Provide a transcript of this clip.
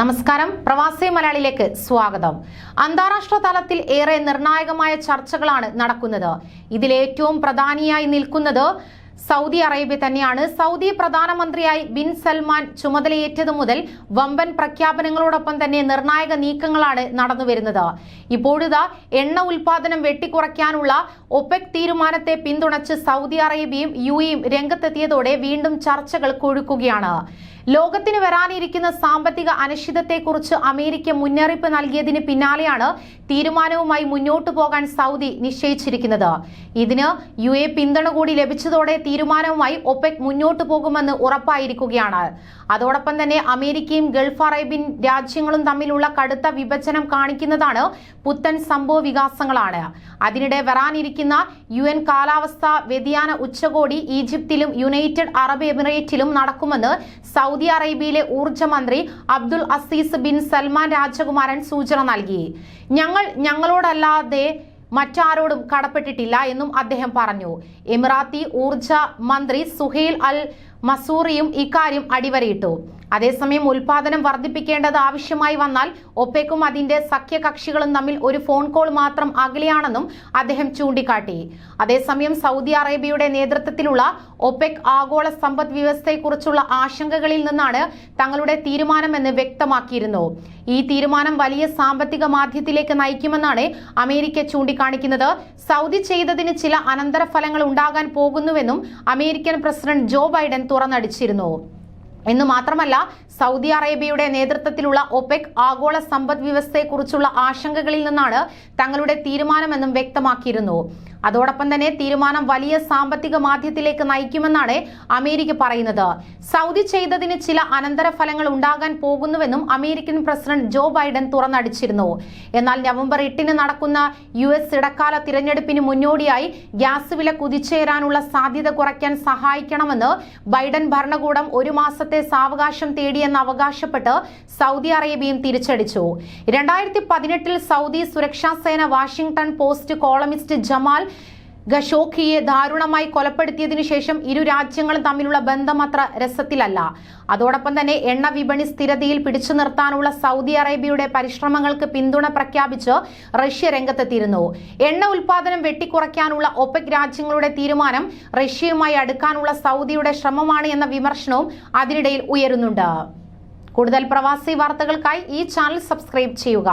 നമസ്കാരം. പ്രവാസി മലയാളിയിലേക്ക് സ്വാഗതം. അന്താരാഷ്ട്ര തലത്തിൽ ഏറെ നിർണായകമായ ചർച്ചകളാണ് നടക്കുന്നത്. ഇതിലേറ്റവും പ്രധാനിയായി നിൽക്കുന്നത് സൗദി അറേബ്യ തന്നെയാണ്. സൗദി പ്രധാനമന്ത്രിയായി ബിൻ സൽമാൻ ചുമതലയേറ്റതു മുതൽ വമ്പൻ പ്രഖ്യാപനങ്ങളോടൊപ്പം തന്നെ നിർണായക നീക്കങ്ങളാണ് നടന്നുവരുന്നത് ഇപ്പോഴിതാ എണ്ണ ഉൽപാദനം വെട്ടിക്കുറയ്ക്കാനുള്ള ഒപെക് തീരുമാനത്തെ പിന്തുണച്ച് സൗദി അറേബ്യയും യുഎയും രംഗത്തെത്തിയതോടെ വീണ്ടും ചർച്ചകൾ കൊഴുക്കുകയാണ്. ലോകത്തിന് വരാനിരിക്കുന്ന സാമ്പത്തിക അനിശ്ചിതത്തെക്കുറിച്ച് അമേരിക്ക മുന്നറിയിപ്പ് നൽകിയതിന് പിന്നാലെയാണ് തീരുമാനവുമായി മുന്നോട്ടു പോകാൻ സൗദി നിശ്ചയിച്ചിരിക്കുന്നത്. ഇതിന് യു എ പിന്തുണ കൂടി ലഭിച്ചതോടെ തീരുമാനവുമായി ഒപെക് മുന്നോട്ടു പോകുമെന്ന് ഉറപ്പായിരിക്കുകയാണ്. അതോടൊപ്പം തന്നെ അമേരിക്കയും ഗൾഫ് അറേബ്യൻ രാജ്യങ്ങളും തമ്മിലുള്ള കടുത്ത വിഭജനം കാണിക്കുന്നതാണ് പുത്തൻ സംഭവ വികാസങ്ങളാണ് അതിനിടെ വരാനിരിക്കുന്ന യു എൻ കാലാവസ്ഥാ വ്യതിയാന ഉച്ചകോടി ഈജിപ്തിലും യുണൈറ്റഡ് അറബ് എമിറേറ്റിലും നടക്കുമെന്ന് സൗദി അറേബ്യയിലെ ഊർജ മന്ത്രി അബ്ദുൾ അസീസ് ബിൻ സൽമാൻ രാജകുമാരൻ സൂചന നൽകി. ഞങ്ങൾ ഞങ്ങളോടല്ലാതെ മറ്റാരോടും കടപ്പെട്ടിട്ടില്ല എന്നും അദ്ദേഹം പറഞ്ഞു. എമിറാത്തി ഊർജ മന്ത്രി സുഹേൽ അൽ മസൂറിയും ഇക്കാര്യം അടിവരയിട്ടു. അതേസമയം ഉൽപാദനം വർദ്ധിപ്പിക്കേണ്ടത് ആവശ്യമായി വന്നാൽ ഒപ്പേക്കും അതിന്റെ സഖ്യകക്ഷികളും തമ്മിൽ ഒരു ഫോൺ കോൾ മാത്രം അകലെയാണെന്നും അദ്ദേഹം ചൂണ്ടിക്കാട്ടി. അതേസമയം സൗദി അറേബ്യയുടെ നേതൃത്വത്തിലുള്ള ഒപെക് ആഗോള സമ്പദ് വ്യവസ്ഥയെക്കുറിച്ചുള്ള ആശങ്കകളിൽ നിന്നാണ് തങ്ങളുടെ തീരുമാനമെന്ന് വ്യക്തമാക്കിയിരുന്നു. ഈ തീരുമാനം വലിയ സാമ്പത്തിക മാധ്യത്തിലേക്ക് നയിക്കുമെന്നാണ് അമേരിക്ക ചൂണ്ടിക്കാണിക്കുന്നത്. സൗദി ചെയ്തതിന് ചില അനന്തരഫലങ്ങൾ ഉണ്ടാകാൻ പോകുന്നുവെന്നും അമേരിക്കൻ പ്രസിഡന്റ് ജോ ബൈഡൻ തുറന്നടിച്ചിരുന്നു. എന്ന് മാത്രമല്ല സൗദി അറേബ്യയുടെ നേതൃത്വത്തിലുള്ള ഒപെക് ആഗോള സമ്പദ് വ്യവസ്ഥയെക്കുറിച്ചുള്ള ആശങ്കകളിൽ നിന്നാണ് തങ്ങളുടെ തീരുമാനമെന്നും വ്യക്തമാക്കിയിരുന്നു. അതോടൊപ്പം തന്നെ തീരുമാനം വലിയ സാമ്പത്തിക മാധ്യത്തിലേക്ക് നയിക്കുമെന്നാണ് അമേരിക്ക പറയുന്നത്. സൗദി ചെയ്തതിന് ചില അനന്തരഫലങ്ങൾ ഉണ്ടാകാൻ പോകുന്നുവെന്നും അമേരിക്കൻ പ്രസിഡന്റ് ജോ ബൈഡൻ തുറന്നടിച്ചിരുന്നു. എന്നാൽ നവംബർ എട്ടിന് നടക്കുന്ന യു എസ് ഇടക്കാല തിരഞ്ഞെടുപ്പിന് മുന്നോടിയായി ഗ്യാസ് വില കുതിച്ചേരാനുള്ള സാധ്യത കുറയ്ക്കാൻ സഹായിക്കണമെന്ന് ബൈഡൻ ഭരണകൂടം ഒരു മാസത്തെ സാവകാശം തേടിയെന്ന് അവകാശപ്പെട്ട് സൗദി അറേബ്യയും തിരിച്ചടിച്ചു. രണ്ടായിരത്തി പതിനെട്ടിൽ സൗദി സുരക്ഷാ സേന വാഷിംഗ്ടൺ പോസ്റ്റ് കോളമിസ്റ്റ് ജമാൽ ഖഷോഖിയെ ദാരുണമായി കൊലപ്പെടുത്തിയതിനു ശേഷം ഇരു രാജ്യങ്ങളും തമ്മിലുള്ള ബന്ധം അത്ര രസത്തിലല്ല. അതോടൊപ്പം തന്നെ എണ്ണ വിപണി സ്ഥിരതയിൽ പിടിച്ചു നിർത്താനുള്ള സൗദി അറേബ്യയുടെ പരിശ്രമങ്ങൾക്ക് പിന്തുണ പ്രഖ്യാപിച്ച് റഷ്യ രംഗത്തെത്തിയിരുന്നു. എണ്ണ ഉൽപാദനം വെട്ടിക്കുറയ്ക്കാനുള്ള ഒപെക് രാജ്യങ്ങളുടെ തീരുമാനം റഷ്യയുമായി അടുക്കാനുള്ള സൗദിയുടെ ശ്രമമാണ് എന്ന വിമർശനവും അതിനിടയിൽ ഉയരുന്നുണ്ട്. കൂടുതൽ പ്രവാസി വാർത്തകൾക്കായി ഈ ചാനൽ സബ്സ്ക്രൈബ് ചെയ്യുക.